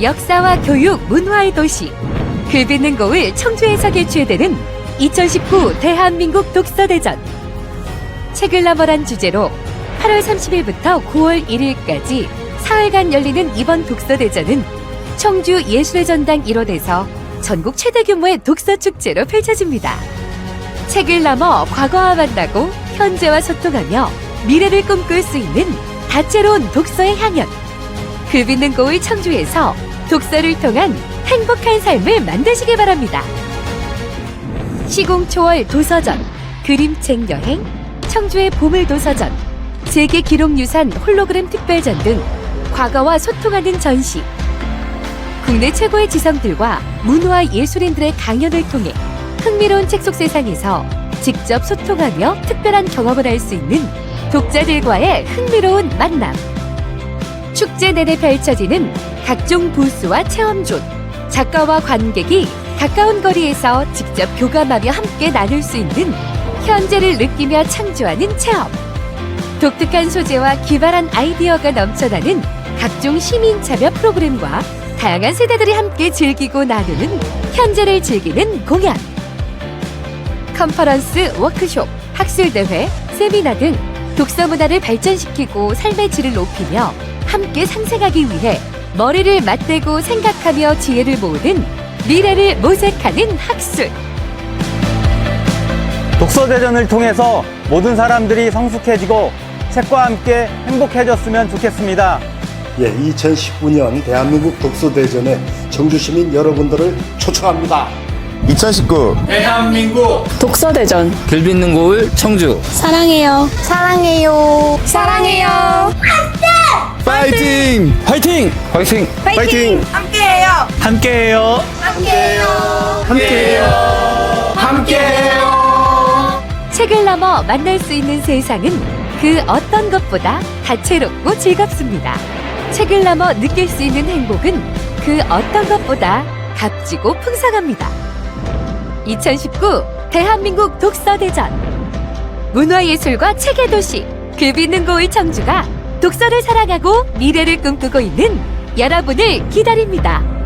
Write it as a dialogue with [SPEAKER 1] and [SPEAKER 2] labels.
[SPEAKER 1] 역사와 교육, 문화의 도시 글 있는 고을 청주에서 개최되는 2019 대한민국 독서대전 책을 넘어란 주제로 8월 30일부터 9월 1일까지 사흘간 열리는 이번 독서대전은 청주 예술의 전당 1호에서 전국 최대 규모의 독서 축제로 펼쳐집니다. 책을 넘어 과거와 만나고 현재와 소통하며 미래를 꿈꿀 수 있는 다채로운 독서의 향연. 급 있는 고을 청주에서 독서를 통한 행복한 삶을 만드시기 바랍니다. 시공초월 도서전, 그림책 여행, 청주의 보물 도서전, 세계 기록 유산 홀로그램 특별전 등 과거와 소통하는 전시. 국내 최고의 지성들과 문화 예술인들의 강연을 통해 흥미로운 책 속 세상에서 직접 소통하며 특별한 경험을 할 수 있는 독자들과의 흥미로운 만남. 축제 내내 펼쳐지는 각종 부스와 체험존, 작가와 관객이 가까운 거리에서 직접 교감하며 함께 나눌 수 있는 현재를 느끼며 창조하는 체험. 독특한 소재와 기발한 아이디어가 넘쳐나는 각종 시민 참여 프로그램과 다양한 세대들이 함께 즐기고 나누는 현재를 즐기는 공연. 컨퍼런스, 워크숍, 학술대회, 세미나 등 독서 문화를 발전시키고 삶의 질을 높이며 함께 상생하기 위해 머리를 맞대고 생각하며 지혜를 모으는 미래를 모색하는 학술.
[SPEAKER 2] 독서대전을 통해서 모든 사람들이 성숙해지고 책과 함께 행복해졌으면 좋겠습니다.
[SPEAKER 3] 예, 2019년 대한민국 독서대전에 청주시민 여러분들을 초청합니다.
[SPEAKER 4] 2019
[SPEAKER 5] 대한민국
[SPEAKER 6] 독서대전
[SPEAKER 5] 글 빚는 고을 청주
[SPEAKER 6] 사랑해요. 사랑해요. 사랑해요.
[SPEAKER 4] 파이팅!
[SPEAKER 5] 화이팅! 화이팅!
[SPEAKER 4] 파이팅!
[SPEAKER 2] 함께해요.
[SPEAKER 1] 책을 넘어 만날 수 있는 세상은 그 어떤 것보다 다채롭고 즐겁습니다. 책을 넘어 느낄 수 있는 행복은 그 어떤 것보다 값지고 풍성합니다. 2019 대한민국 독서대전 문화예술과 책의 도시 급 있는 고을 청주가 독서를 사랑하고 미래를 꿈꾸고 있는 여러분을 기다립니다.